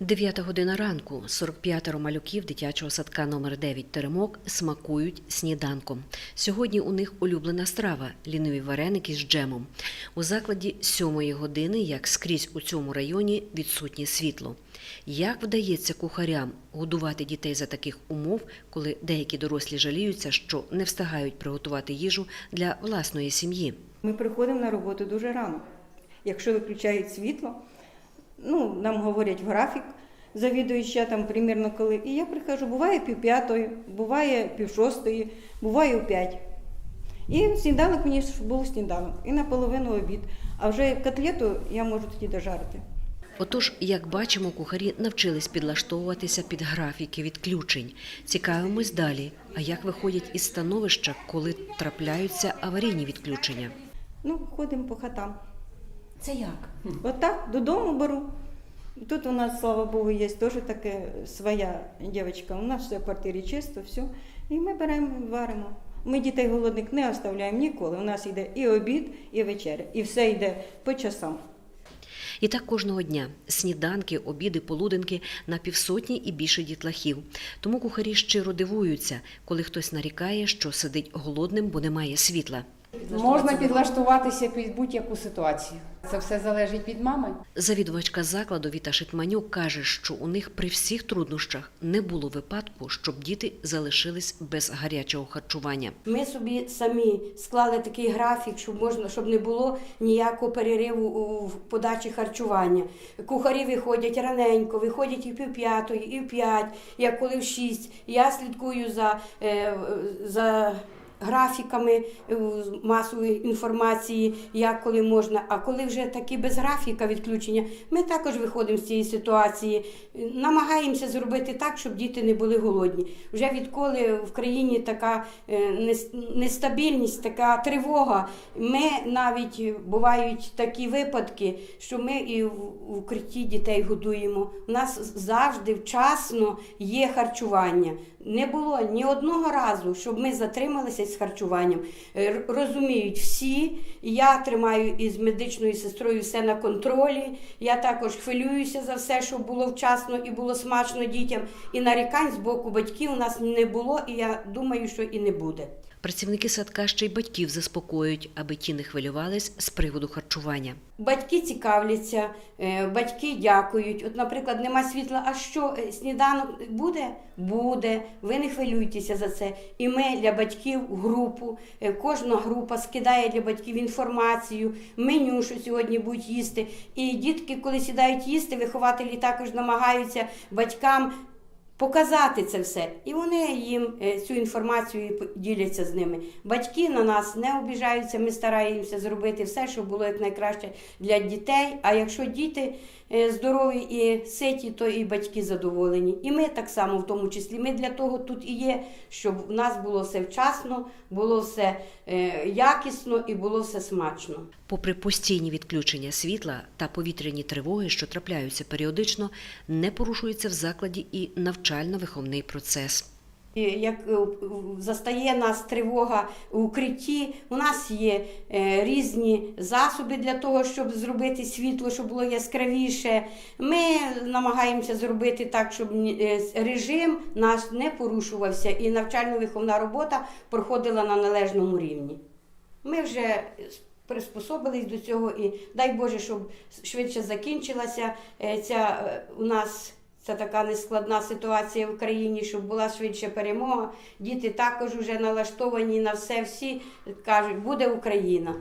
Дев'ята година ранку. 45 малюків дитячого садка номер 9 Теремок смакують сніданком. Сьогодні у них улюблена страва ліниві вареники з джемом. У закладі сьомої години, як скрізь у цьому районі, відсутнє світло. Як вдається кухарям годувати дітей за таких умов, коли деякі дорослі жаліються, що не встигають приготувати їжу для власної сім'ї? Ми приходимо на роботу дуже рано. Якщо виключають світло, ну, нам говорять графік завідуюча там примірно коли. І я приходжу, буває пів п'ятої, буває пів шостої, буває у п'ять. І сніданок мені ж був сніданок, і наполовину обід. А вже котлету я можу тоді дожарити. Отож, як бачимо, кухарі навчились підлаштовуватися під графіки відключень. Цікавимось далі. А як виходять із становища, коли трапляються аварійні відключення? Ну, ходимо по хатам. Це як? Отак додому беру. Тут у нас, слава Богу, є теж таке своя дівчинка. У нас все в квартирі чисто, все. І ми беремо, варимо. Ми дітей голодних не оставляємо ніколи. У нас йде і обід, і вечеря. І все йде по часам. І так кожного дня сніданки, обіди, полуденки на півсотні і більше дітлахів. Тому кухарі щиро дивуються, коли хтось нарікає, що сидить голодним, бо немає світла. Можна підлаштуватися під будь-яку ситуацію. Це все залежить від мами. Завідувачка закладу Віта Шитманюк каже, що у них при всіх труднощах не було випадку, щоб діти залишились без гарячого харчування. Ми собі самі склали такий графік, щоб можна, щоб не було ніякого перериву у в подачі харчування. Кухарі виходять раненько, виходять і в пів п'ятої, і в п'ять, як коли в шість. Я слідкую за, е, за графіками е, масової інформації, як коли можна. А коли вже такі без графіка відключення, ми також виходимо з цієї ситуації. Намагаємося зробити так, щоб діти не були голодні. Вже відколи в країні така е, нестабільність, така тривога. Ми навіть бувають такі випадки, що ми і в укритті дітей годуємо. У нас завжди вчасно є харчування. Не було ні одного разу, щоб ми затрималися з харчуванням. Е, Розуміють всі. Я тримаю із медичною сестрою все на контролі. Я також хвилююся за все, що було вчасно і було смачно дітям. І нарікань з боку батьків у нас не було, і я думаю, що і не буде. Працівники садка ще й батьків заспокоюють, аби ті не хвилювались з приводу харчування. Батьки цікавляться, е, батьки дякують. От, наприклад, нема світла, а що е, сніданок буде? Буде. Ви не хвилюйтеся за це. І ми для батьків групу. е, Кожна група скидає для батьків інформацію, меню, що сьогодні будуть їсти. І дітки, коли сідають їсти, вихователі також намагаються батькам. Показати це все, і вони їм е, цю інформацію діляться з ними. Батьки на нас не обіжаються. Ми стараємося зробити все, щоб було якнайкраще для дітей. А якщо діти здорові і ситі, то і батьки задоволені. І ми так само, в тому числі. Ми для того тут і є, щоб у нас було все вчасно, було все е, якісно і було все смачно. Попри постійні відключення світла та повітряні тривоги, що трапляються періодично, не порушується в закладі і навчально-виховний процес. І Як е, застає нас тривога в укритті, у нас є е, різні засоби для того, щоб зробити світло, щоб було яскравіше. Ми намагаємося зробити так, щоб е, режим наш не порушувався, і навчально-виховна робота проходила на належному рівні. Ми вже приспособились до цього і дай Боже, щоб швидше закінчилася е, ця е, у нас. Це така нескладна ситуація в країні, щоб була швидше перемога. Діти також вже налаштовані на все. Всі кажуть, буде Україна.